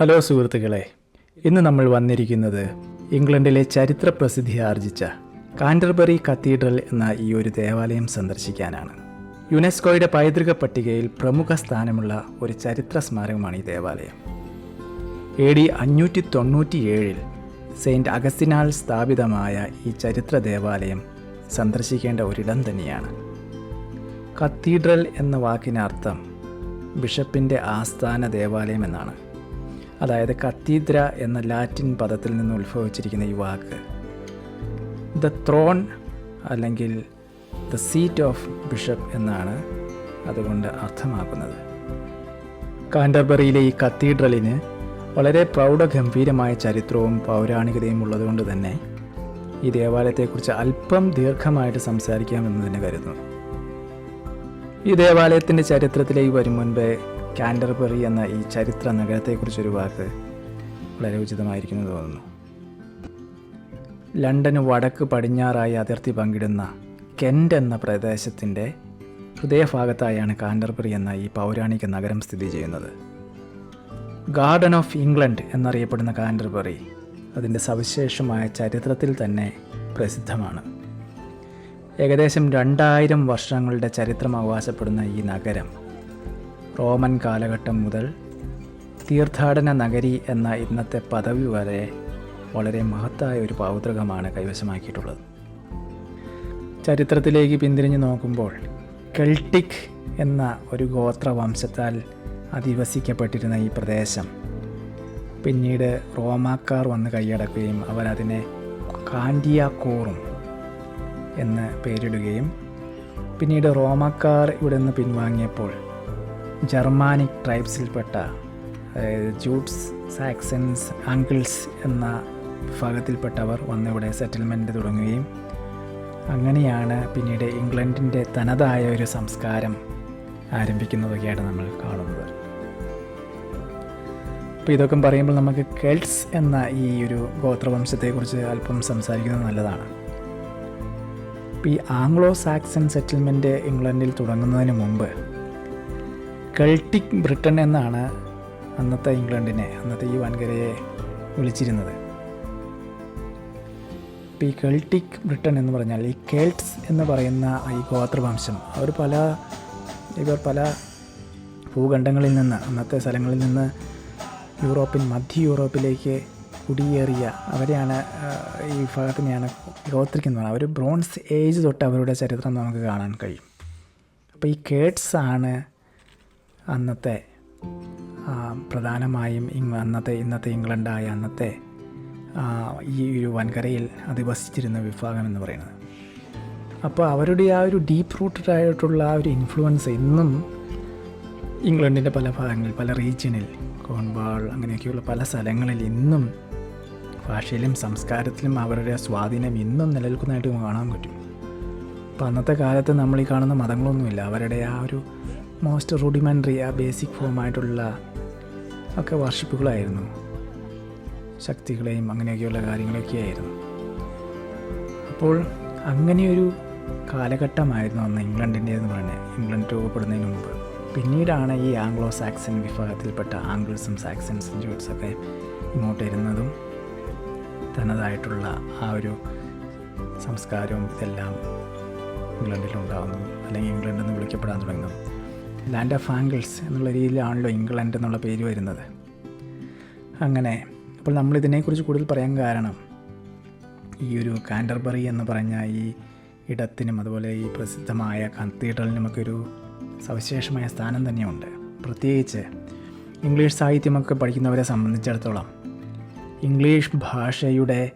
Hello സുഹൃത്തുക്കളെ ഇന്ന് നമ്മൾ വന്നിരിക്കുന്നത് ഇംഗ്ലണ്ടിലെ ചരിത്ര പ്രസിദ്ധി ആർജിച്ച കാൻഡർബറി കത്തീഡ്രൽ എന്ന ഈ ഒരു ദേവാലയം സന്ദർശിക്കാനാണ്. യുനെസ്കോയുടെ പൈതൃക പട്ടികയിൽ പ്രമുഖ സ്ഥാനമുള്ള ഒരു ചരിത്ര സ്മാരകമാണ് ഈ ദേവാലയം. എ ഡി അഞ്ഞൂറ്റി തൊണ്ണൂറ്റിയേഴിൽ സെയിന്റ് അഗസ്തിനാൽ സ്ഥാപിതമായ ഈ ചരിത്ര ദേവാലയം സന്ദർശിക്കേണ്ട ഒരിടം തന്നെയാണ്. കത്തീഡ്രൽ എന്ന വാക്കിനർത്ഥം ബിഷപ്പിന്റെ ആസ്ഥാന ദേവാലയം എന്നാണ്. അതായത് എന്ന ലാറ്റിൻ പദത്തിൽ നിന്ന് ഉത്ഭവിച്ചിരിക്കുന്ന ഈ വാക്ക്. ദ ത്രോൺ അല്ലെങ്കിൽ ദ സീറ്റ് ഓഫ് ബിഷപ്പ് എന്നാണ് അതുകൊണ്ട് അർത്ഥമാക്കുന്നത്. കാൻഡർബറിയിലെ ഈ കത്തീഡ്രലിന് വളരെ പ്രൗഢഗംഭീരമായ ചരിത്രവും പൗരാണികതയും ഉള്ളതുകൊണ്ട് തന്നെ ഈ ദേവാലയത്തെക്കുറിച്ച് അല്പം ദീർഘമായിട്ട് സംസാരിക്കാമെന്ന് തന്നെ കരുതുന്നു. ഈ ദേവാലയത്തിന്റെ ചരിത്രത്തിലേക്ക് വരും മുൻപേ കാൻഡർബറി എന്ന ഈ ചരിത്ര നഗരത്തെക്കുറിച്ചൊരു വാക്ക് വളരെ ഉചിതമായിരിക്കുമെന്ന് തോന്നുന്നു. ലണ്ടന് വടക്ക് പടിഞ്ഞാറായി അതിർത്തി പങ്കിടുന്ന കെന്റ് എന്ന പ്രദേശത്തിന്റെ ഹൃദയഭാഗത്തായാണ് കാൻഡർബറി എന്ന ഈ പൗരാണിക നഗരം സ്ഥിതി ചെയ്യുന്നത്. ഗാർഡൻ ഓഫ് ഇംഗ്ലണ്ട് എന്നറിയപ്പെടുന്ന കാൻഡർബറി അതിന്റെ സവിശേഷമായ ചരിത്രത്തിൽ തന്നെ പ്രസിദ്ധമാണ്. ഏകദേശം രണ്ടായിരം വർഷങ്ങളുടെ ചരിത്രം അവകാശപ്പെടുന്ന ഈ നഗരം റോമൻ കാലഘട്ടം മുതൽ തീർത്ഥാടന നഗരി എന്ന ഇന്നത്തെ പദവി വരെ വളരെ മഹത്തായ ഒരു പൗത്രകമാണ് കൈവശമാക്കിയിട്ടുള്ളത്. ചരിത്രത്തിലേക്ക് പിന്തിരിഞ്ഞു നോക്കുമ്പോൾ കെൽട്ടിക് എന്ന ഒരു ഗോത്രവംശത്താൽ അധിവസിക്കപ്പെട്ടിരുന്ന ഈ പ്രദേശം പിന്നീട് റോമാക്കാർ വന്ന് കൈയടക്കുകയും അവരതിനെ കാൻഡിയാക്കോറും എന്ന് പേരിടുകയും പിന്നീട് റോമാക്കാർ ഇവിടെ നിന്ന് പിൻവാങ്ങിയപ്പോൾ ജർമാനിക് ട്രൈബ്സിൽപ്പെട്ട ജൂട്ട്സ് സാക്സൻസ് അങ്കിൾസ് എന്ന വിഭാഗത്തിൽപ്പെട്ടവർ വന്നിവിടെ സെറ്റിൽമെന്റ് തുടങ്ങുകയും അങ്ങനെയാണ് പിന്നീട് ഇംഗ്ലണ്ടിന്റെ തനതായ ഒരു സംസ്കാരം ആരംഭിക്കുന്നതൊക്കെയാണ് നമ്മൾ കാണുന്നത്. അപ്പോൾ ഇതൊക്കെ പറയുമ്പോൾ നമുക്ക് കെൽട്സ് എന്ന ഈ ഒരു ഗോത്രവംശത്തെക്കുറിച്ച് അല്പം സംസാരിക്കുന്നത് നല്ലതാണ്. ഇപ്പോൾ ഈ ആംഗ്ലോ സാക്സൺ സെറ്റിൽമെന്റ് ഇംഗ്ലണ്ടിൽ തുടങ്ങുന്നതിന് മുമ്പ് കെൾട്ടിക് ബ്രിട്ടൻ എന്നാണ് അന്നത്തെ ഇംഗ്ലണ്ടിനെ അന്നത്തെ ഈ വൻകരയെ വിളിച്ചിരുന്നത്. ഇപ്പോൾ ഈ കെൾട്ടിക് ബ്രിട്ടൻ എന്ന് പറഞ്ഞാൽ ഈ കേൾട്സ് എന്ന് പറയുന്ന ഈ ഗോത്രവംശം അവർ പല ഇവർ പല ഭൂഖണ്ഡങ്ങളിൽ നിന്ന് അന്നത്തെ സ്ഥലങ്ങളിൽ നിന്ന് യൂറോപ്പിൻ മധ്യ യൂറോപ്പിലേക്ക് കുടിയേറിയ അവരെയാണ് ഈ വിഭാഗത്തിനെയാണ് ഗോത്രിക്കുന്നത്. അവർ ബ്രോൺസ് ഏജ് തൊട്ട് അവരുടെ ചരിത്രം നമുക്ക് കാണാൻ കഴിയും. അപ്പോൾ ഈ കേട്ട്സ് ആണ് അന്നത്തെ പ്രധാനമായും അന്നത്തെ ഇന്നത്തെ ഇംഗ്ലണ്ടായ അന്നത്തെ ഈ ഒരു വൻകരയിൽ അധിവസിച്ചിരുന്ന വിഭാഗം എന്ന് പറയുന്നത്. അപ്പോൾ അവരുടെ ആ ഒരു ഡീപ്പ് റൂട്ടഡ് ആയിട്ടുള്ള ആ ഒരു ഇൻഫ്ലുവൻസ് ഇന്നും ഇംഗ്ലണ്ടിന്റെ പല ഭാഗങ്ങളിൽ പല റീജിയനിൽ കോൺബാൾ അങ്ങനെയൊക്കെയുള്ള പല സ്ഥലങ്ങളിൽ ഇന്നും ഭാഷയിലും സംസ്കാരത്തിലും അവരുടെ സ്വാധീനം ഇന്നും നിലനിൽക്കുന്നതായിട്ട് കാണാൻ പറ്റും. അപ്പോൾ അന്നത്തെ കാലത്ത് നമ്മൾ ഈ കാണുന്ന മതങ്ങളൊന്നുമില്ല. അവരുടെ ആ ഒരു മോസ്റ്റ് റുഡിമെന്ററി ആ ബേസിക് ഫോമായിട്ടുള്ള ഒക്കെ വർഷിപ്പുകളായിരുന്നു ശക്തികളെയും അങ്ങനെയൊക്കെയുള്ള കാര്യങ്ങളൊക്കെ ആയിരുന്നു അപ്പോൾ അങ്ങനെയൊരു കാലഘട്ടമായിരുന്നു അന്ന് ഇംഗ്ലണ്ടിന്റെ എന്ന് പറയുന്നത്. ഇംഗ്ലണ്ട് രൂപപ്പെടുന്നതിന് മുമ്പ്. പിന്നീടാണ് ഈ ആംഗ്ലോ സാക്സൺ വിഭാഗത്തിൽപ്പെട്ട ആംഗിൾസും സാക്സൺസും ജൂട്ട്സൊക്കെ ഇങ്ങോട്ട് വരുന്നതും തനതായിട്ടുള്ള ആ ഒരു സംസ്കാരവും ഇതെല്ലാം ഇംഗ്ലണ്ടിലുണ്ടാകുന്നു അല്ലെങ്കിൽ ഇംഗ്ലണ്ട് എന്ന് വിളിക്കപ്പെടാൻ തുടങ്ങുന്നു ലാൻഡ് ഓഫ് ആംഗിൾസ് എന്നുള്ള രീതിയിലാണല്ലോ ഇംഗ്ലണ്ട് എന്നുള്ള പേര് വരുന്നത്. അങ്ങനെ അപ്പോൾ നമ്മൾ ഇതിനെക്കുറിച്ച് കൂടുതൽ പറയാൻ കാരണം ഈ ഒരു കാൻഡർബറി എന്ന് പറഞ്ഞ ഈ ഇടത്തിനും അതുപോലെ ഈ പ്രസിദ്ധമായ കത്തീഡ്രലിനുമൊക്കെ ഒരു സവിശേഷമായ സ്ഥാനം തന്നെയുണ്ട്. പ്രത്യേകിച്ച് ഇംഗ്ലീഷ് സാഹിത്യമൊക്കെ പഠിക്കുന്നവരെ സംബന്ധിച്ചിടത്തോളം ഇംഗ്ലീഷ് ഭാഷയുടെ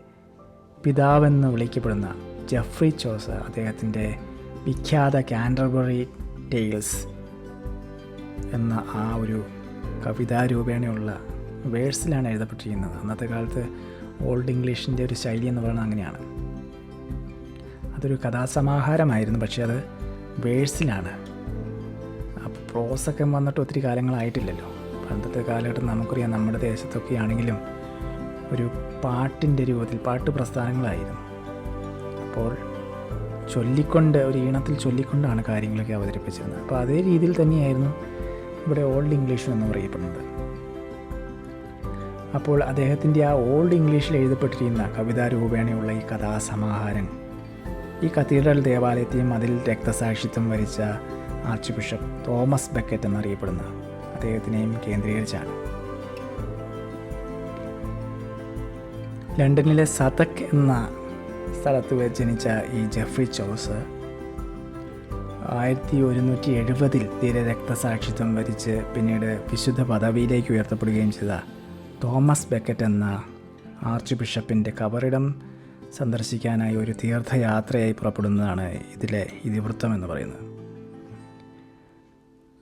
പിതാവെന്ന് വിളിക്കപ്പെടുന്ന ജെഫ്രി ചോസർ അദ്ദേഹത്തിന്റെ വിഖ്യാത കാൻഡർബറി ടെയിൽസ് എന്ന ആ ഒരു കവിതാരൂപേണയുള്ള വേഴ്സിലാണ് എഴുതപ്പെട്ടിരിക്കുന്നത്. അന്നത്തെ കാലത്ത് ഓൾഡ് ഇംഗ്ലീഷിന്റെ ഒരു ശൈലി എന്ന് പറയുന്നത് അങ്ങനെയാണ്. അതൊരു കഥാസമാഹാരമായിരുന്നു പക്ഷേ അത് വേഴ്സിലാണ്. അപ്പോൾ പ്രോസൊക്കെ വന്നിട്ട് ഒത്തിരി കാലങ്ങളായിട്ടില്ലല്ലോ. പണ്ടത്തെ കാലഘട്ടം നമുക്കറിയാം നമ്മുടെ ദേശത്തൊക്കെ ആണെങ്കിലും ഒരു പാട്ടിന്റെ രൂപത്തിൽ പാട്ട് പ്രസ്ഥാനങ്ങളായിരുന്നു. അപ്പോൾ ചൊല്ലിക്കൊണ്ട് ഒരു ഈണത്തിൽ ചൊല്ലിക്കൊണ്ടാണ് കാര്യങ്ങളൊക്കെ അവതരിപ്പിച്ചിരുന്നത്. അപ്പോൾ അതേ രീതിയിൽ തന്നെയായിരുന്നു ഇവിടെ ഓൾഡ് ഇംഗ്ലീഷ് എന്ന് പറയപ്പെടുന്നത്. അപ്പോൾ അദ്ദേഹത്തിന്റെ ആ ഓൾഡ് ഇംഗ്ലീഷിൽ എഴുതപ്പെട്ടിരിക്കുന്ന കവിതാ രൂപേണയുള്ള ഈ കഥാസമാഹാരം ഈ കത്തീഡ്രൽ ദേവാലയത്തെയും അതിൽ രക്തസാക്ഷിത്വം വരിച്ച ആർച്ച് ബിഷപ്പ് തോമസ് ബക്കറ്റ് എന്നറിയപ്പെടുന്ന അദ്ദേഹത്തിനെയും കേന്ദ്രീകരിച്ചാണ്. ലണ്ടനിലെ സതക് എന്ന സ്ഥലത്ത് ജനിച്ച ഈ ജെഫ്രി ചോസ് ആയിരത്തി ഒരുന്നൂറ്റി എഴുപതിൽ തീരെ രക്തസാക്ഷിത്വം വരിച്ച് പിന്നീട് വിശുദ്ധ പദവിയിലേക്ക് ഉയർത്തപ്പെടുകയും ചെയ്ത തോമസ് ബെക്കറ്റ് എന്ന ആർച്ച് ബിഷപ്പിന്റെ കബറിടം സന്ദർശിക്കാനായി ഒരു തീർത്ഥയാത്രയായി പുറപ്പെടുന്നതാണ് ഇതിലെ ഇതിവൃത്തം എന്ന് പറയുന്നത്.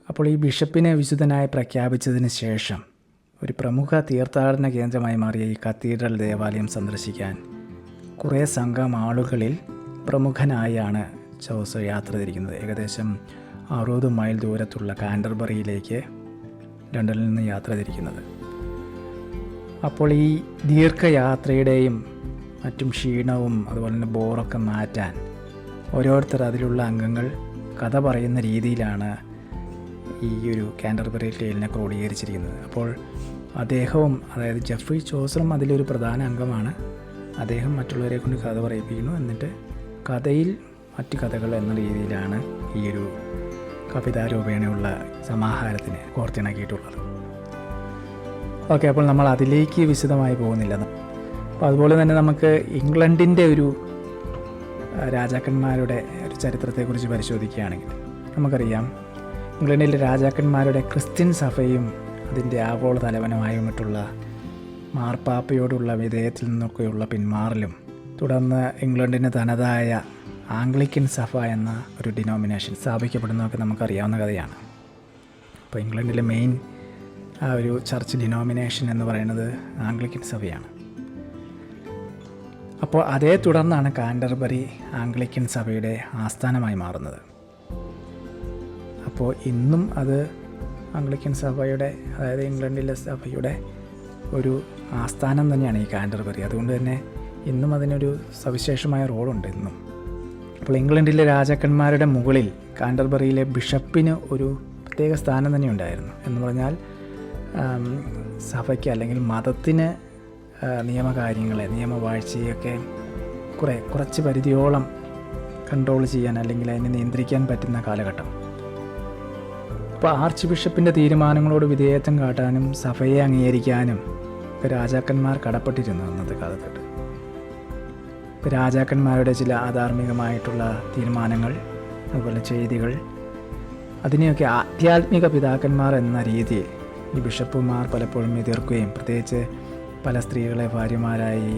അപ്പോൾ ഈ ബിഷപ്പിനെ വിശുദ്ധനായി പ്രഖ്യാപിച്ചതിന് ശേഷം ഒരു പ്രമുഖ തീർത്ഥാടന കേന്ദ്രമായി മാറിയ ഈ കത്തീഡ്രൽ ദേവാലയം സന്ദർശിക്കാൻ കുറേ സംഘം ആളുകളിൽ പ്രമുഖനായാണ് ചോസ് യാത്ര തിരിക്കുന്നത്. ഏകദേശം അറുപത് മൈൽ ദൂരത്തുള്ള കാൻഡർബറിയിലേക്ക് ലണ്ടനിൽ നിന്ന് യാത്ര തിരിക്കുന്നത്. അപ്പോൾ ഈ ദീർഘയാത്രയുടെയും മറ്റും ക്ഷീണവും അതുപോലെ തന്നെ ബോറൊക്കെ മാറ്റാൻ ഓരോരുത്തർ അതിലുള്ള അംഗങ്ങൾ കഥ പറയുന്ന രീതിയിലാണ് ഈ ഒരു കാൻഡർബറി ടെയിലിനെ ക്രോഡീകരിച്ചിരിക്കുന്നത്. അപ്പോൾ അദ്ദേഹവും അതായത് ജെഫ്രി ചോസറും അതിലൊരു പ്രധാന അംഗമാണ്. അദ്ദേഹം മറ്റുള്ളവരെ കൊണ്ട് കഥ പറയിപ്പിക്കുന്നു. എന്നിട്ട് കഥയിൽ മറ്റു കഥകൾ എന്ന രീതിയിലാണ് ഈ ഒരു കവിതാരൂപേണയുള്ള സമാഹാരത്തിന് കോർത്തിണക്കിയിട്ടുള്ളത്. ഓക്കെ അപ്പോൾ നമ്മൾ അതിലേക്ക് വിശദമായി പോകുന്നില്ല. അപ്പോൾ അതുപോലെ തന്നെ നമുക്ക് ഇംഗ്ലണ്ടിന്റെ ഒരു രാജാക്കന്മാരുടെ ഒരു ചരിത്രത്തെക്കുറിച്ച് പരിശോധിക്കുകയാണെങ്കിൽ നമുക്കറിയാം ഇംഗ്ലണ്ടിലെ രാജാക്കന്മാരുടെ ക്രിസ്ത്യൻ സഭയും അതിന്റെ ആഗോള തലവനുമായിട്ടുള്ള മാർപ്പാപ്പയോടുള്ള വിധേയത്തിൽ നിന്നൊക്കെയുള്ള പിന്മാറലും തുടർന്ന് ഇംഗ്ലണ്ടിന് തനതായ ആംഗ്ലിക്കൻ സഭ എന്ന ഒരു ഡിനോമിനേഷൻ സ്ഥാപിക്കപ്പെടുന്നതൊക്കെ നമുക്കറിയാവുന്ന കഥയാണ്. അപ്പോൾ ഇംഗ്ലണ്ടിലെ മെയിൻ ആ ഒരു ചർച്ച് ഡിനോമിനേഷൻ എന്ന് പറയുന്നത് ആംഗ്ലിക്കൻ സഭയാണ്. അപ്പോൾ അതേ തുടർന്നാണ് കാൻഡർബറി ആംഗ്ലിക്കൻ സഭയുടെ ആസ്ഥാനമായി മാറുന്നത്. അപ്പോൾ ഇന്നും അത് ആംഗ്ലിക്കൻ സഭയുടെ അതായത് ഇംഗ്ലണ്ടിലെ സഭയുടെ ഒരു ആസ്ഥാനം തന്നെയാണ് ഈ കാൻഡർബറി. അതുകൊണ്ട് തന്നെ ഇന്നും അതിനൊരു സവിശേഷമായ റോളുണ്ട് ഇന്നും. അപ്പോൾ ഇംഗ്ലണ്ടിലെ രാജാക്കന്മാരുടെ മുകളിൽ കാൻഡർബറിയിലെ ബിഷപ്പിന് ഒരു പ്രത്യേക സ്ഥാനം തന്നെ ഉണ്ടായിരുന്നു എന്ന് പറഞ്ഞാൽ സഭയ്ക്ക് അല്ലെങ്കിൽ മതത്തിന് നിയമകാര്യങ്ങളെ നിയമവാഴ്ചയൊക്കെ കുറേ കുറച്ച് പരിധിയോളം കൺട്രോൾ ചെയ്യാൻ അല്ലെങ്കിൽ അതിനെ നിയന്ത്രിക്കാൻ പറ്റുന്ന കാലഘട്ടം. അപ്പോൾ ആർച്ച് ബിഷപ്പിന്റെ തീരുമാനങ്ങളോട് വിധേയത്വം കാട്ടാനും സഭയെ അംഗീകരിക്കാനും രാജാക്കന്മാർ കടപ്പെട്ടിരുന്നു അന്നത്തെ കാലത്തോട്ട് ഇപ്പോൾ രാജാക്കന്മാരുടെ ചില അധാർമികമായിട്ടുള്ള തീരുമാനങ്ങൾ അതുപോലെ ചെയ്തികൾ. അതിനെയൊക്കെ ആധ്യാത്മിക പിതാക്കന്മാർ എന്ന രീതിയിൽ ഈ ബിഷപ്പുമാർ പലപ്പോഴും എതിർക്കുകയും പ്രത്യേകിച്ച് പല സ്ത്രീകളെ ഭാര്യമാരായി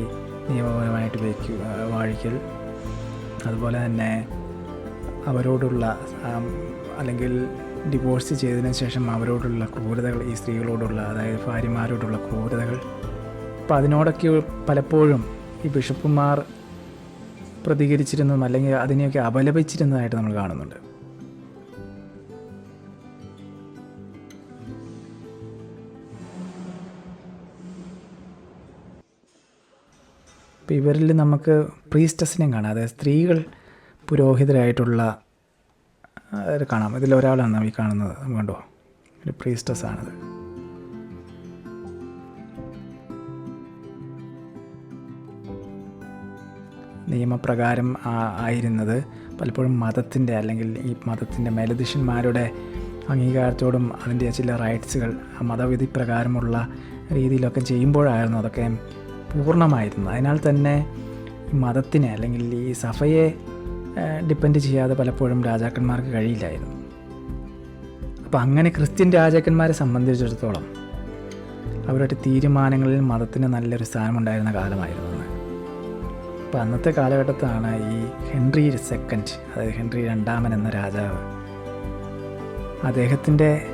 നിയമപരമായിട്ട് വയ്ക്കുക വാഴിക്കൽ. അതുപോലെ തന്നെ അവരോടുള്ള അല്ലെങ്കിൽ ഡിവോഴ്സ് ചെയ്തതിന് ശേഷം അവരോടുള്ള ക്രൂരതകൾ ഈ സ്ത്രീകളോടുള്ള അതായത് ഭാര്യമാരോടുള്ള ക്രൂരതകൾ. അപ്പോൾ അതിനോടൊക്കെ പലപ്പോഴും ഈ ബിഷപ്പുമാർ പ്രതികരിച്ചിരുന്നതും അല്ലെങ്കിൽ അതിനെയൊക്കെ അപലപിച്ചിരുന്നതായിട്ട് നമ്മൾ കാണുന്നുണ്ട്. ഇപ്പോൾ ഇവരിൽ നമുക്ക് പ്രീസ്റ്റസിനെയും കാണാം. അതായത് സ്ത്രീകൾ പുരോഹിതരായിട്ടുള്ള കാണാം. ഇതിലൊരാളാണ് ഈ കാണുന്നത്. കണ്ടോ? ഒരു പ്രീസ്റ്റസ് ആണത് നിയമപ്രകാരം ആയിരുന്നത്. പലപ്പോഴും മതത്തിന്റെ അല്ലെങ്കിൽ ഈ മതത്തിന്റെ മേലധിഷ്യന്മാരുടെ അംഗീകാരത്തോടും അതിന്റെ ചില റൈറ്റ്സുകൾ മതവിധി പ്രകാരമുള്ള രീതിയിലൊക്കെ ചെയ്യുമ്പോഴായിരുന്നു അതൊക്കെ പൂർണമായിരുന്നു അതിനാൽ തന്നെ മതത്തിനെ അല്ലെങ്കിൽ ഈ സഫയെ ഡിപ്പെൻഡ് ചെയ്യാതെ പലപ്പോഴും രാജാക്കന്മാർക്ക് കഴിയില്ലായിരുന്നു. അപ്പോൾ അങ്ങനെ ക്രിസ്ത്യൻ രാജാക്കന്മാരെ സംബന്ധിച്ചിടത്തോളം അവരുടെ തീരുമാനങ്ങളിൽ മതത്തിന് നല്ലൊരു സ്ഥാനമുണ്ടായിരുന്ന കാലമായിരുന്നു അപ്പോൾ അന്നത്തെ കാലഘട്ടത്താണ് ഈ ഹെൻറി സെക്കൻഡ് അതായത് ഹെൻറി രണ്ടാമൻ എന്ന രാജാവ്. അദ്ദേഹത്തിന്റെ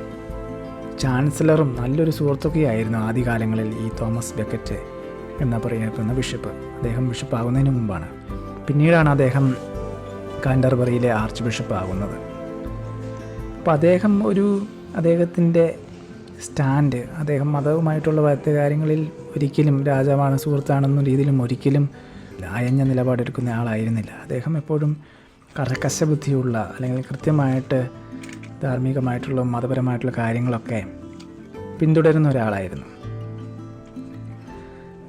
ചാൻസലറും നല്ലൊരു സുഹൃത്തൊക്കെയായിരുന്നു ആദ്യകാലങ്ങളിൽ ഈ തോമസ് ബെക്കറ്റ് എന്ന പറയപ്പെടുന്ന ബിഷപ്പ്. അദ്ദേഹം ബിഷപ്പ് ആകുന്നതിന് മുമ്പാണ്. പിന്നീടാണ് അദ്ദേഹം കാൻഡർബറിയിലെ ആർച്ച് ബിഷപ്പ് ആകുന്നത് അപ്പോൾ അദ്ദേഹം ഒരു അദ്ദേഹത്തിന്റെ സ്റ്റാൻഡ് അദ്ദേഹം മതവുമായിട്ടുള്ള കാര്യങ്ങളിൽ ഒരിക്കലും രാജാവാണ് സുഹൃത്താണെന്ന രീതിയിലും ഒരിക്കലും അയഞ്ഞ നിലപാടെടുക്കുന്ന ആളായിരുന്നില്ല. അദ്ദേഹം എപ്പോഴും കർക്കശ ബുദ്ധിയുള്ള അല്ലെങ്കിൽ കൃത്യമായിട്ട് ധാർമ്മികമായിട്ടുള്ള മതപരമായിട്ടുള്ള കാര്യങ്ങളൊക്കെ പിന്തുടരുന്ന ഒരാളായിരുന്നു.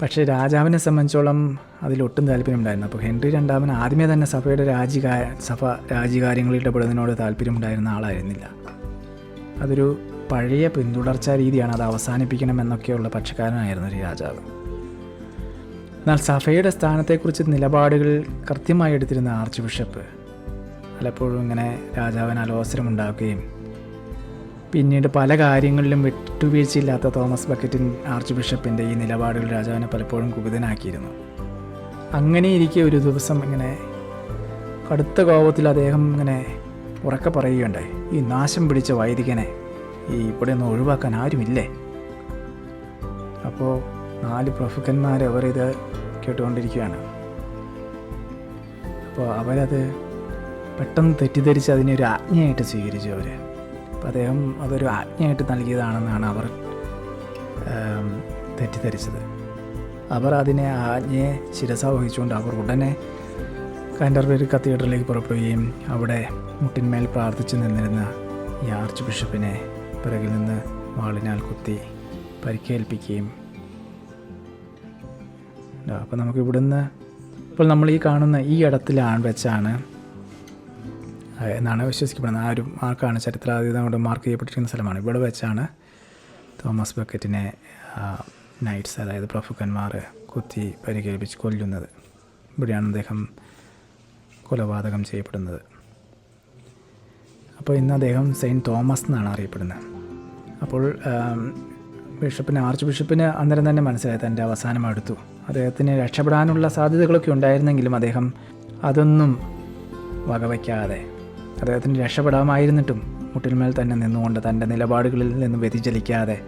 പക്ഷേ രാജാവിനെ സംബന്ധിച്ചോളം അതിലൊട്ടും താല്പര്യമുണ്ടായിരുന്നു അപ്പോൾ ഹെൻറി രണ്ടാമൻ ആദ്യമേ തന്നെ സഭയുടെ രാജികാ സഭ രാജ്യകാര്യങ്ങളിൽ ഇടപെടുന്നതിനോട് താല്പര്യമുണ്ടായിരുന്ന ആളായിരുന്നില്ല. അതൊരു പഴയ പിന്തുടർച്ചാ രീതിയാണ് അത് അവസാനിപ്പിക്കണമെന്നൊക്കെയുള്ള പക്ഷക്കാരനായിരുന്നു ഒരു രാജാവ്. എന്നാൽ സഭയുടെ സ്ഥാനത്തെക്കുറിച്ച് നിലപാടുകൾ കൃത്യമായി എടുത്തിരുന്ന ആർച്ച് ബിഷപ്പ് പലപ്പോഴും ഇങ്ങനെ രാജാവിന് അലോസരമുണ്ടാക്കുകയും പിന്നീട് പല കാര്യങ്ങളിലും വിട്ടുവീഴ്ചയില്ലാത്ത തോമസ് ബക്കറ്റിൻ ആർച്ച് ബിഷപ്പിന്റെ ഈ നിലപാടുകൾ രാജാവിനെ പലപ്പോഴും കുപിതനാക്കിയിരുന്നു. അങ്ങനെ ഇരിക്കെ ഒരു ദിവസം ഇങ്ങനെ കടുത്ത കോപത്തിൽ അദ്ദേഹം ഇങ്ങനെ ഉറക്കെ പറയുകയുണ്ടായി ഈ നാശം പിടിച്ച വൈദികനെ ഈ ഇവിടെ നിന്ന് ഒഴിവാക്കാൻ ആരുമില്ലേ? അപ്പോൾ നാല് പ്രഭുക്കന്മാർ അവരിത് കേട്ടുകൊണ്ടിരിക്കുകയാണ്. അപ്പോൾ അവരത് പെട്ടെന്ന് തെറ്റിദ്ധരിച്ച് അതിനെ ഒരു ആജ്ഞയായിട്ട് സ്വീകരിച്ചു അവർ അപ്പോൾ അദ്ദേഹം അതൊരു ആജ്ഞയായിട്ട് നൽകിയതാണെന്നാണ് അവർ തെറ്റിദ്ധരിച്ചത്. അവർ അതിനെ ആജ്ഞയെ ശിരസ വഹിച്ചുകൊണ്ട് അവർ ഉടനെ കാൻഡർബറി കത്തീഡ്രലിലേക്ക് പുറപ്പെടുകയും അവിടെ മുട്ടിന്മേൽ പ്രാർത്ഥിച്ചു നിന്നിരുന്ന ഈ ആർച്ച് ബിഷപ്പിനെ പിറകിൽ നിന്ന് വാളിനാൽ കുത്തി പരിക്കേൽപ്പിക്കുകയും അപ്പോൾ നമുക്ക് ഇവിടുന്ന് ഇപ്പോൾ നമ്മൾ ഈ കാണുന്ന ഈ ഇടത്തിലാണ് വെച്ചാണ് എന്നാണ് വിശ്വസിക്കപ്പെടുന്നത്. ആ ഒരു മാർക്കാണ് ചരിത്രാതീതം മാർക്ക് ചെയ്യപ്പെട്ടിരിക്കുന്ന സ്ഥലമാണ്. ഇവിടെ വെച്ചാണ് തോമസ് ബക്കറ്റിനെ നൈറ്റ്സ് അതായത് പ്രഭുക്കന്മാർ കുത്തി പരിക്കേൽപ്പിച്ച് കൊല്ലുന്നത്. ഇവിടെയാണ് അദ്ദേഹം കൊലപാതകം ചെയ്യപ്പെടുന്നത്. അപ്പോൾ ഇന്ന് അദ്ദേഹം സെയിന്റ് തോമസ് എന്നാണ് അറിയപ്പെടുന്നത്. അപ്പോൾ ബിഷപ്പിന് ആർച്ച് ബിഷപ്പിന് അന്നേരം തന്നെ മനസ്സിലായി തന്റെ അവസാനം അടുത്തു. അദ്ദേഹത്തിന് രക്ഷപ്പെടാനുള്ള സാധ്യതകളൊക്കെ ഉണ്ടായിരുന്നെങ്കിലും അദ്ദേഹം അതൊന്നും വകവയ്ക്കാതെ അദ്ദേഹത്തിന് രക്ഷപ്പെടാമായിരുന്നിട്ടും മുട്ടിന്മേൽ തന്നെ നിന്നുകൊണ്ട് തന്റെ നിലപാടുകളിൽ നിന്ന് വ്യതിചലിക്കാതെ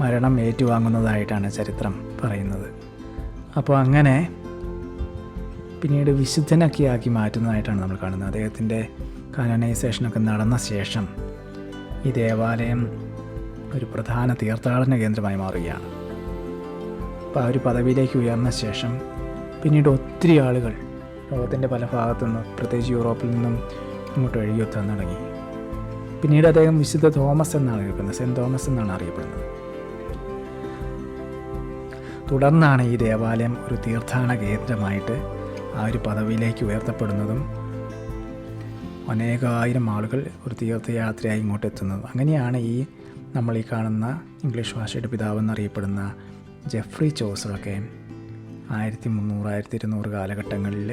മരണം ഏറ്റുവാങ്ങുന്നതായിട്ടാണ് ചരിത്രം പറയുന്നത്. അപ്പോൾ അങ്ങനെ പിന്നീട് വിശുദ്ധനൊക്കെ ആക്കി മാറ്റുന്നതായിട്ടാണ് നമ്മൾ കാണുന്നത്. അദ്ദേഹത്തിന്റെ കാനനൈസേഷനൊക്കെ നടന്ന ശേഷം ഈ ദേവാലയം ഒരു പ്രധാന തീർത്ഥാടന കേന്ദ്രമായി മാറുകയാണ്. അപ്പോൾ ആ ഒരു പദവിയിലേക്ക് ഉയർന്ന ശേഷം പിന്നീട് ഒത്തിരി ആളുകൾ ലോകത്തിന്റെ പല ഭാഗത്തു നിന്നും പ്രത്യേകിച്ച് യൂറോപ്പിൽ നിന്നും ഇങ്ങോട്ട് ഒഴുകിയെത്താൻ തുടങ്ങി. പിന്നീട് അദ്ദേഹം വിശുദ്ധ തോമസ് എന്നാണ് അറിയപ്പെടുന്നത് സെന്റ് തോമസ് എന്നാണ് അറിയപ്പെടുന്നത്. തുടർന്നാണ് ഈ ദേവാലയം ഒരു തീർത്ഥാടന കേന്ദ്രമായിട്ട് ആ ഒരു പദവിയിലേക്ക് ഉയർത്തപ്പെടുന്നതും അനേകായിരം ആളുകൾ ഒരു തീർത്ഥയാത്രയായി ഇങ്ങോട്ട് എത്തുന്നതും. അങ്ങനെയാണ് ഈ നമ്മൾ ഈ കാണുന്ന ഇംഗ്ലീഷ് ഭാഷയുടെ പിതാവ് എന്നറിയപ്പെടുന്ന ജെഫ്രി ചോസറൊക്കെ ആയിരത്തി മുന്നൂറ് ആയിരത്തി ഇരുന്നൂറ് കാലഘട്ടങ്ങളിൽ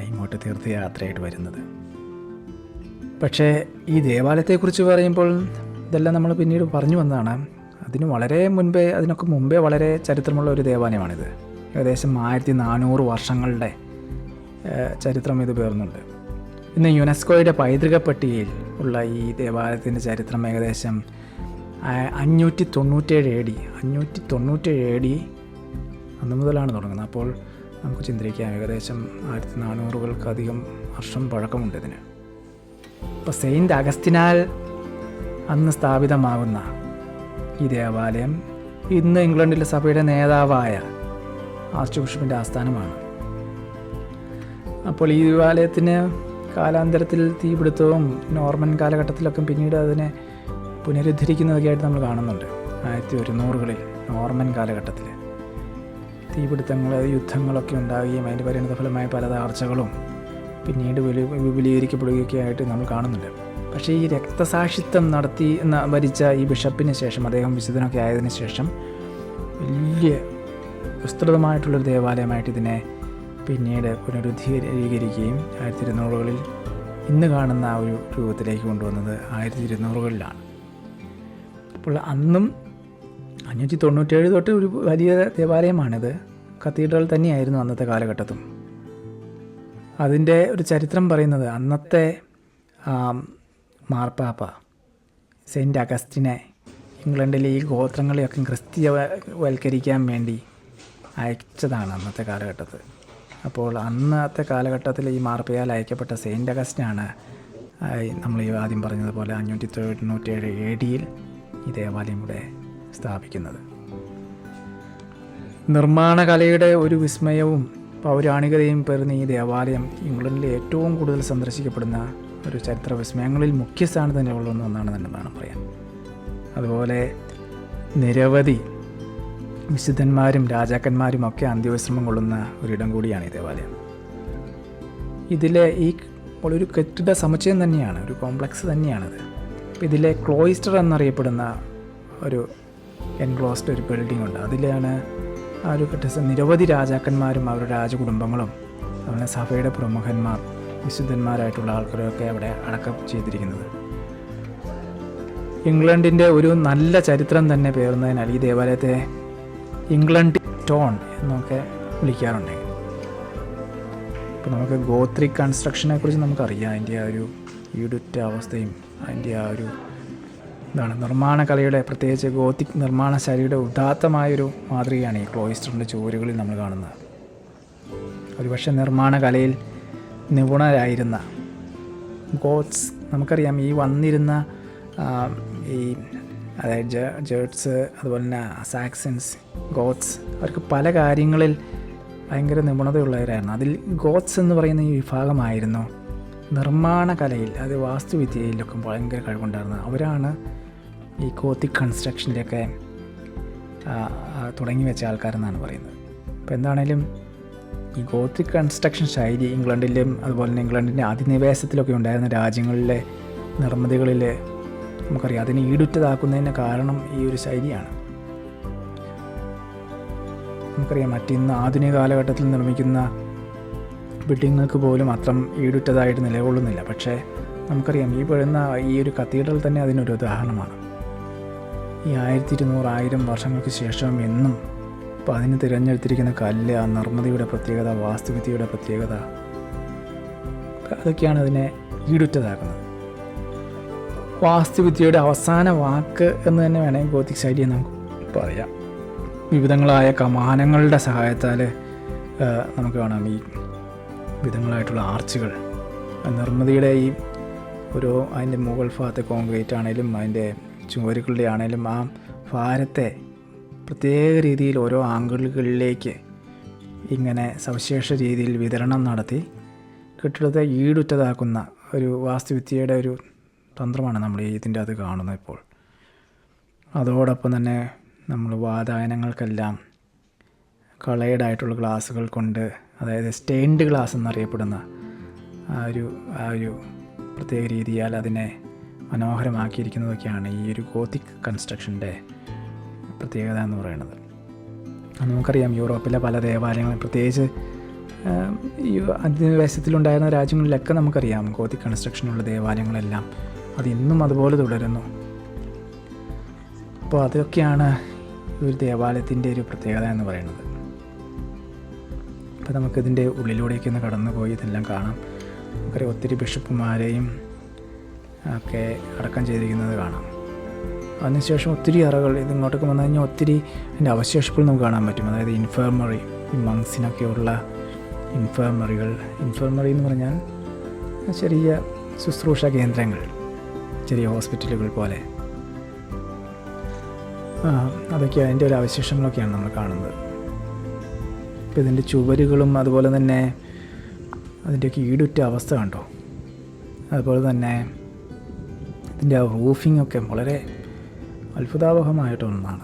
ഇങ്ങോട്ട് തീർത്ഥയാത്രയായിട്ട് വരുന്നത്. പക്ഷേ ഈ ദേവാലയത്തെക്കുറിച്ച് പറയുമ്പോൾ ഇതെല്ലാം നമ്മൾ പിന്നീട് പറഞ്ഞു വന്നതാണ്. അതിന് വളരെ മുൻപേ അതിനൊക്കെ മുമ്പേ വളരെ ചരിത്രമുള്ള ഒരു ദേവാലയമാണിത്. ഏകദേശം ആയിരത്തി നാനൂറ് വർഷങ്ങളുടെ ചരിത്രം ഇത് പേർന്നുണ്ട്. ഇന്ന് യുനെസ്കോയുടെ പൈതൃക പട്ടികയിൽ ഉള്ള ഈ ദേവാലയത്തിന്റെ ചരിത്രം ഏകദേശം അഞ്ഞൂറ്റി തൊണ്ണൂറ്റേഴ് എ ഡി. അഞ്ഞൂറ്റി തൊണ്ണൂറ്റേഴ് എ ഡി അന്ന് മുതലാണ് തുടങ്ങുന്നത്. അപ്പോൾ നമുക്ക് ചിന്തിക്കാം ഏകദേശം ആയിരത്തി നാനൂറുകൾക്കധികം വർഷം പഴക്കമുണ്ട് ഇതിന്. ഇപ്പോൾ സെയിന്റ് അഗസ്റ്റിനാൽ അന്ന് സ്ഥാപിതമാകുന്ന ഈ ദേവാലയം ഇന്ന് ഇംഗ്ലണ്ടിലെ സഭയുടെ നേതാവായ ആർച്ച് ബിഷപ്പിന്റെ ആസ്ഥാനമാണ്. അപ്പോൾ ഈ ദേവാലയത്തിന് കാലാന്തരത്തിൽ തീപിടുത്തവും നോർമൻ കാലഘട്ടത്തിലൊക്കെ പിന്നീട് അതിനെ പുനരുദ്ധരിക്കുന്നതൊക്കെ ആയിട്ട് നമ്മൾ കാണുന്നുണ്ട്. ആയിരത്തി ഒരുന്നൂറുകളിൽ നോർമൻ കാലഘട്ടത്തിൽ തീപിടുത്തങ്ങൾ യുദ്ധങ്ങളൊക്കെ ഉണ്ടാവുകയും അതിന്റെ പരിണിതഫലമായ പല താർച്ചകളും പിന്നീട് വിപുലീകരിക്കപ്പെടുകയൊക്കെ ആയിട്ട് നമ്മൾ കാണുന്നുണ്ട്. പക്ഷേ ഈ രക്തസാക്ഷിത്വം നടത്തി ഭരിച്ച ഈ ബിഷപ്പിന് ശേഷം അദ്ദേഹം വിശുദ്ധനൊക്കെ ആയതിനു ശേഷം വലിയ വിസ്തൃതമായിട്ടുള്ളൊരു ദേവാലയമായിട്ട് ഇതിനെ പിന്നീട് പുനരുദ്ധീകരിക്കുകയും ആയിരത്തി ഇരുന്നൂറുകളിൽ ഇന്ന് കാണുന്ന ആ ഒരു രൂപത്തിലേക്ക് കൊണ്ടുവന്നത് ആയിരത്തി ഇരുന്നൂറുകളിലാണ്. അപ്പോൾ അന്നും അഞ്ഞൂറ്റി തൊണ്ണൂറ്റേഴ് തൊട്ട് ഒരു വലിയ ദേവാലയമാണിത്. കത്തീഡ്രൽ തന്നെയായിരുന്നു അന്നത്തെ കാലഘട്ടത്തും. അതിന്റെ ഒരു ചരിത്രം പറയുന്നത് അന്നത്തെ മാർപ്പാപ്പ സെയിന്റ് അഗസ്റ്റിനെ ഇംഗ്ലണ്ടിലെ ഈ ഗോത്രങ്ങളെയൊക്കെ ക്രിസ്തീയവൽക്കരിക്കാൻ വേണ്ടി അയച്ചതാണ് അന്നത്തെ കാലഘട്ടത്തിൽ അപ്പോൾ അന്നത്തെ കാലഘട്ടത്തിൽ ഈ മാർപ്പയാൽ അയക്കപ്പെട്ട സെയിന്റ് അഗസ്റ്റിനാണ് നമ്മൾ ഈ ആദ്യം പറഞ്ഞതുപോലെ അഞ്ഞൂറ്റി തൊണ്ണൂറ്റേഴ് എ ഡിയിൽ ഈ ദേവാലയം ഇവിടെ സ്ഥാപിക്കുന്നത്. നിർമ്മാണ കലയുടെ ഒരു വിസ്മയവും പൗരാണികതയും പേർന്ന ഈ ദേവാലയം ഇംഗ്ലണ്ടിലെ ഏറ്റവും കൂടുതൽ സന്ദർശിക്കപ്പെടുന്ന ഒരു ചരിത്ര വിസ്മയങ്ങളിൽ മുഖ്യ തന്നെ ഉള്ള ഒന്നാണ് തന്നെ വേണം പറയാൻ. അതുപോലെ നിരവധി വിശുദ്ധന്മാരും രാജാക്കന്മാരും ഒക്കെ അന്ത്യവിശ്രമം കൊള്ളുന്ന ഒരിടം കൂടിയാണ് ഈ ദേവാലയം. ഇതിലെ ഈ ഒരു കെട്ടിട സമുച്ചയം തന്നെയാണ് ഒരു കോംപ്ലക്സ് തന്നെയാണിത്. ഇതിലെ ക്ലോയിസ്റ്റർ എന്നറിയപ്പെടുന്ന ഒരു എൻക്ലോസ്ഡ് ഒരു ബിൽഡിംഗ് ഉണ്ട്. അതിലാണ് ആ ഒരു ഘട്ടത്തിൽ നിരവധി രാജാക്കന്മാരും അവരുടെ രാജകുടുംബങ്ങളും അതുപോലെ സഭയുടെ പ്രമുഖന്മാർ വിശുദ്ധന്മാരായിട്ടുള്ള ആൾക്കാരൊക്കെ അവിടെ അടക്കം ചെയ്തിരിക്കുന്നത്. ഇംഗ്ലണ്ടിന്റെ ഒരു നല്ല ചരിത്രം തന്നെ പേറുന്നതിനാൽ ഈ ദേവാലയത്തെ ഇംഗ്ലണ്ട് ടോൺ എന്നൊക്കെ വിളിക്കാറുണ്ട്. ഇപ്പോൾ നമുക്ക് ഗോത്രി കൺസ്ട്രക്ഷനെ കുറിച്ച് നമുക്കറിയാം. അതിന്റെ ആ ഒരു ഈടുറ്റ അവസ്ഥയും അതിന്റെ ആ ഒരു എന്താണ് നിർമ്മാണ കലയുടെ പ്രത്യേകിച്ച് ഗോത്തിക് നിർമ്മാണ ശൈലിയുടെ ഉദാത്തമായൊരു മാതൃകയാണ് ഈ ക്ലോയിസ്റ്ററിന്റെ ചുവരുകളിൽ നമ്മൾ കാണുന്നത്. ഒരുപക്ഷെ നിർമ്മാണ കലയിൽ നിപുണരായിരുന്ന ഗോത്സ് നമുക്കറിയാം ഈ വന്നിരുന്ന ഈ അതായത് ജ ജേർട്സ് അതുപോലെ തന്നെ സാക്സൻസ് ഗോത്സ് അവർക്ക് പല കാര്യങ്ങളിൽ ഭയങ്കര നിപുണതയുള്ളവരായിരുന്നു. അതിൽ ഗോത്സ് എന്ന് പറയുന്ന ഈ വിഭാഗമായിരുന്നു നിർമ്മാണ കലയിൽ അത് വാസ്തുവിദ്യയിലൊക്കെ ഭയങ്കര കഴിവുണ്ടായിരുന്നത്. അവരാണ് ഈ കോത്തി കൺസ്ട്രക്ഷനിലൊക്കെ തുടങ്ങി വെച്ച ആൾക്കാരെന്നാണ് പറയുന്നത്. അപ്പോൾ എന്താണേലും ഈ ഗോത്തിക് കൺസ്ട്രക്ഷൻ ശൈലി ഇംഗ്ലണ്ടിലും അതുപോലെ തന്നെ ഇംഗ്ലണ്ടിന്റെ അധിനിവേശത്തിലൊക്കെ ഉണ്ടായിരുന്ന രാജ്യങ്ങളിലെ നിർമ്മിതികളിൽ നമുക്കറിയാം അതിനെ ഈടുറ്റതാക്കുന്നതിന് കാരണം ഈ ഒരു ശൈലിയാണ്. നമുക്കറിയാം മറ്റിന്ന് ആധുനിക കാലഘട്ടത്തിൽ നിർമ്മിക്കുന്ന ബിൽഡിങ്ങുകൾക്ക് പോലും അത്രം ഈടുറ്റതായിട്ട് നിലകൊള്ളുന്നില്ല. പക്ഷേ നമുക്കറിയാം ഈ പെഴുന്ന ഈ ഒരു കത്തീഡ്രൽ തന്നെ അതിനൊരു ഉദാഹരണമാണ്. ഈ ആയിരത്തി ഇരുന്നൂറ് ആയിരം വർഷങ്ങൾക്ക് ശേഷം എന്നും അപ്പോൾ അതിന് തിരഞ്ഞെടുത്തിരിക്കുന്ന കല്ല് ആ നിർമ്മിതിയുടെ പ്രത്യേകത വാസ്തുവിദ്യയുടെ പ്രത്യേകത അതൊക്കെയാണ് അതിനെ ഈടുറ്റതാക്കുന്നത്. വാസ്തുവിദ്യയുടെ അവസാന വാക്ക് എന്ന് തന്നെ വേണമെങ്കിൽ ഗോത്തിക് ശൈലിയെ നമുക്ക് പറയാം. വിവിധങ്ങളായ കമാനങ്ങളുടെ സഹായത്താൽ നമുക്ക് കാണാം ഈ വിധങ്ങളായിട്ടുള്ള ആർച്ചുകൾ. നിർമ്മിതിയുടെ ഈ ഒരു അതിന്റെ മുകൾ ഭാഗത്തെ കോൺക്രീറ്റ് ആണെങ്കിലും അതിന്റെ ചുവരുകളുടെ ആണേലും ആ ഭാരത്തെ പ്രത്യേക രീതിയിൽ ഓരോ ആംഗിളുകളിലേക്ക് ഇങ്ങനെ സവിശേഷ രീതിയിൽ വിതരണം നടത്തി കെട്ടിടത്തെ ഈടുറ്റതാക്കുന്ന ഒരു വാസ്തുവിദ്യയുടെ ഒരു തന്ത്രമാണ് നമ്മൾ ഇതിന്റെ അത് കാണുന്നത് ഇപ്പോൾ. അതോടൊപ്പം തന്നെ നമ്മൾ വാതായനങ്ങൾക്കെല്ലാം കളേഡ് ആയിട്ടുള്ള ഗ്ലാസ്സുകൾ കൊണ്ട് അതായത് സ്റ്റെയിൻഡ് ഗ്ലാസ് എന്നറിയപ്പെടുന്ന ആ ഒരു ആ ഒരു പ്രത്യേക രീതിയാൽ അതിനെ മനോഹരമാക്കിയിരിക്കുന്നതൊക്കെയാണ് ഈ ഒരു ഗോത്തിക് കൺസ്ട്രക്ഷന്റെ പ്രത്യേകത എന്ന് പറയുന്നത്. നമുക്കറിയാം യൂറോപ്പിലെ പല ദേവാലയങ്ങളും പ്രത്യേകിച്ച് ഈ അധിനിവേശത്തിലുണ്ടായിരുന്ന രാജ്യങ്ങളിലൊക്കെ നമുക്കറിയാം ഗോത്തിക് കൺസ്ട്രക്ഷനുള്ള ദേവാലയങ്ങളെല്ലാം അത് ഇന്നും അതുപോലെ തുടരുന്നു. അപ്പോൾ അതൊക്കെയാണ് ഒരു ദേവാലയത്തിന്റെ ഒരു പ്രത്യേകത എന്ന് പറയുന്നത്. അപ്പോൾ നമുക്കിതിന്റെ ഉള്ളിലൂടെയൊക്കെ ഒന്ന് കടന്നു പോയി ഇതെല്ലാം കാണാം. നമുക്കറിയാം ഒത്തിരി ബിഷപ്പുമാരെയും ഒക്കെ അടക്കം ചെയ്തിരിക്കുന്നത് കാണാം. അതിനുശേഷം ഒത്തിരി അറകൾ ഇതിങ്ങോട്ടൊക്കെ വന്നു കഴിഞ്ഞാൽ ഒത്തിരി അതിന്റെ അവശേഷിപ്പുകൾ നമുക്ക് കാണാൻ പറ്റും. അതായത് ഇൻഫർമറി ഈ മങ്സിനൊക്കെയുള്ള ഇൻഫർമറികൾ ഇൻഫർമറി എന്ന് പറഞ്ഞാൽ ചെറിയ ശുശ്രൂഷ കേന്ദ്രങ്ങൾ ചെറിയ ഹോസ്പിറ്റലുകൾ പോലെ. അതൊക്കെ അതിന്റെ ഒരു അവശേഷങ്ങളൊക്കെയാണ് നമ്മൾ കാണുന്നത്. ഇപ്പം ഇതിന്റെ ചുവരുകളും അതുപോലെ തന്നെ അതിന്റെയൊക്കെ ഈടുറ്റ അവസ്ഥ കണ്ടോ? അതുപോലെ തന്നെ ഇതിന്റെ ആ റൂഫിംഗ് ഒക്കെ വളരെ അത്ഭുതാവഹമായിട്ട് ഒന്നാണ്.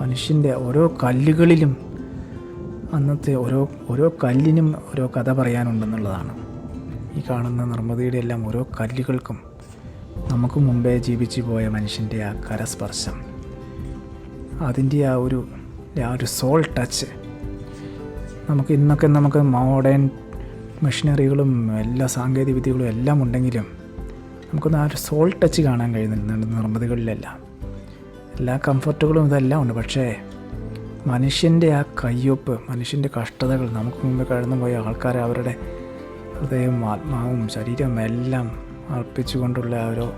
മനുഷ്യന്റെ ഓരോ കല്ലുകളിലും അന്നത്തെ ഓരോ ഓരോ കല്ലിനും ഓരോ കഥ പറയാനുണ്ടെന്നുള്ളതാണ്. ഈ കാണുന്ന നിർമ്മിതിയുടെ എല്ലാം ഓരോ കല്ലുകൾക്കും നമുക്ക് മുമ്പേ ജീവിച്ചു പോയ മനുഷ്യന്റെ ആ കരസ്പർശം. അതിന്റെ ആ ഒരു ആ ഒരു സോൾ ടച്ച് നമുക്ക് ഇന്നൊക്കെ നമുക്ക് മോഡേൺ മെഷീനറികളും എല്ലാ സാങ്കേതിക വിദ്യകളും എല്ലാം ഉണ്ടെങ്കിലും നമുക്കൊന്ന് ആ ഒരു സോൾ ടച്ച് കാണാൻ കഴിയുന്നുണ്ട് നിർമ്മിതികളിലെല്ലാം. എല്ലാ കംഫർട്ടുകളും ഇതെല്ലാം ഉണ്ട്. പക്ഷേ മനുഷ്യന്റെ ആ കയ്യൊപ്പ് മനുഷ്യന്റെ കഷ്ടതകൾ നമുക്ക് മുമ്പ് കടന്നു പോയ ആൾക്കാർ അവരുടെ ഹൃദയവും ആത്മാവും ശരീരവും എല്ലാം അർപ്പിച്ചുകൊണ്ടുള്ള ഓരോ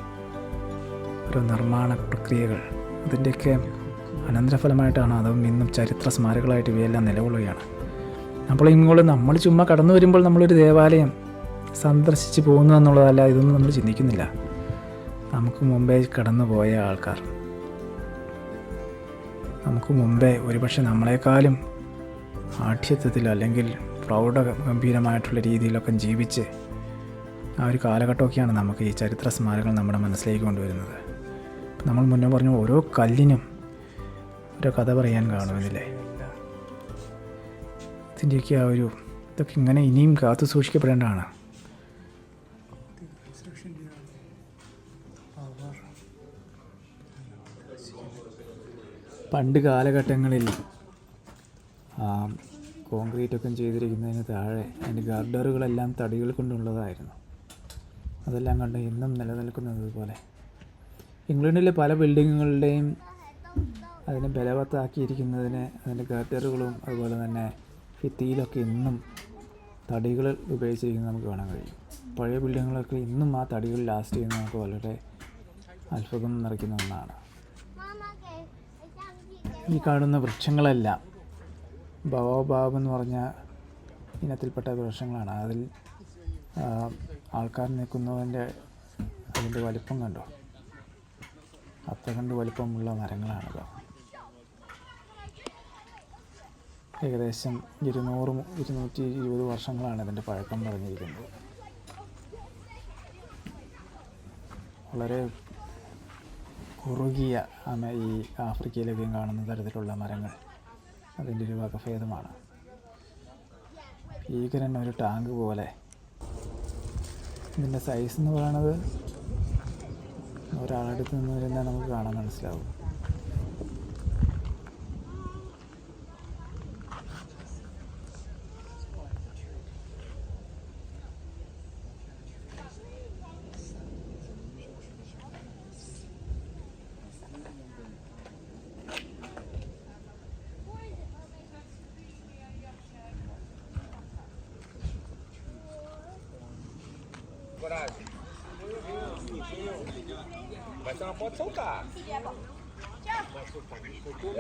ഒരു നിർമ്മാണ പ്രക്രിയകൾ. അതിന്റെയൊക്കെ അനന്തരഫലമായിട്ടാണ് അതും ഇന്നും ചരിത്ര സ്മാരകങ്ങളായിട്ട് ഇവയെല്ലാം നിലകൊള്ളുകയാണ്? അപ്പോൾ ഇങ്ങോട്ട് നമ്മൾ ചുമ്മാ കടന്നു വരുമ്പോൾ നമ്മളൊരു ദേവാലയം സന്ദർശിച്ച് പോകുന്നു എന്നുള്ളതല്ല ഇതൊന്നും നമ്മൾ ചിന്തിക്കുന്നില്ല. നമുക്ക് മുമ്പേ കടന്നു പോയ ആൾക്കാർ. നമുക്ക് മുമ്പേ ഒരുപക്ഷെ നമ്മളെക്കാളും ആഠ്യത്വത്തിൽ അല്ലെങ്കിൽ പ്രൗഢ ഗംഭീരമായിട്ടുള്ള രീതിയിലൊക്കെ ജീവിച്ച് ആ ഒരു കാലഘട്ടമൊക്കെയാണ് നമുക്ക് ഈ ചരിത്ര സ്മാരകങ്ങൾ നമ്മുടെ മനസ്സിലേക്ക് കൊണ്ടുവരുന്നത്. നമ്മൾ മുന്നേ പറഞ്ഞു ഓരോ കല്ലിനും ഒരു കഥ പറയാൻ കാണുമെന്നില്ലേ ഇതിന്റെയൊക്കെ ആ ഒരു ഇതൊക്കെ ഇങ്ങനെ ഇനിയും കാത്തു സൂക്ഷിക്കപ്പെടേണ്ടതാണ്. പണ്ട് കാലഘട്ടങ്ങളിൽ കോൺക്രീറ്റ് ഒക്കെ ചെയ്തിരിക്കുന്നതിന് താഴെ അതിന്റെ ഗാർഡറുകളെല്ലാം തടികൾ കൊണ്ടുള്ളതായിരുന്നു. അതെല്ലാം കണ്ട് ഇന്നും നിലനിൽക്കുന്നത് പോലെ. ഇംഗ്ലണ്ടിലെ പല ബിൽഡിങ്ങുകളുടെയും അതിനെ ബലവത്താക്കിയിരിക്കുന്നതിന് അതിന്റെ ഗർഡറുകളും അതുപോലെ തന്നെ ഭിത്തിയിലൊക്കെ ഇന്നും തടികൾ ഉപയോഗിച്ചിരിക്കുന്നത് നമുക്ക് കാണാൻ കഴിയും. പഴയ ബിൽഡിങ്ങുകളൊക്കെ ഇന്നും ആ തടികൾ ലാസ്റ്റ് ചെയ്യുന്നത് നമുക്ക് വളരെ അത്ഭുതം നിറയ്ക്കുന്ന ഒന്നാണ്. ഈ കാണുന്ന വൃക്ഷങ്ങളെല്ലാം ബവോബാബ് എന്ന് പറഞ്ഞ ഇനത്തിൽപ്പെട്ട വൃക്ഷങ്ങളാണ്. അതിൽ ആൾക്കാർ നിൽക്കുന്നതിന്റെ അതിന്റെ വലിപ്പം കണ്ടോ? അത്ര കണ്ട് വലിപ്പമുള്ള മരങ്ങളാണിത്. ഏകദേശം ഇരുന്നൂറ് ഇരുന്നൂറ്റി ഇരുപത് വർഷങ്ങളാണ് ഇതിന്റെ പഴക്കം പറഞ്ഞിരിക്കുന്നത് വളരെ കുറുകിയ ഈ ആഫ്രിക്കയിലൊക്കെ കാണുന്ന തരത്തിലുള്ള മരങ്ങൾ അതിന്റെ ഒരു വകഭേദമാണ്. ഭീകരൻ ഒരു ടാങ്ക് പോലെ. ഇതിന്റെ സൈസ് എന്ന് പറയുന്നത് ഒരാളടുത്ത് നിന്ന് തന്നെ നമുക്ക് കാണാൻ മനസ്സിലാവും.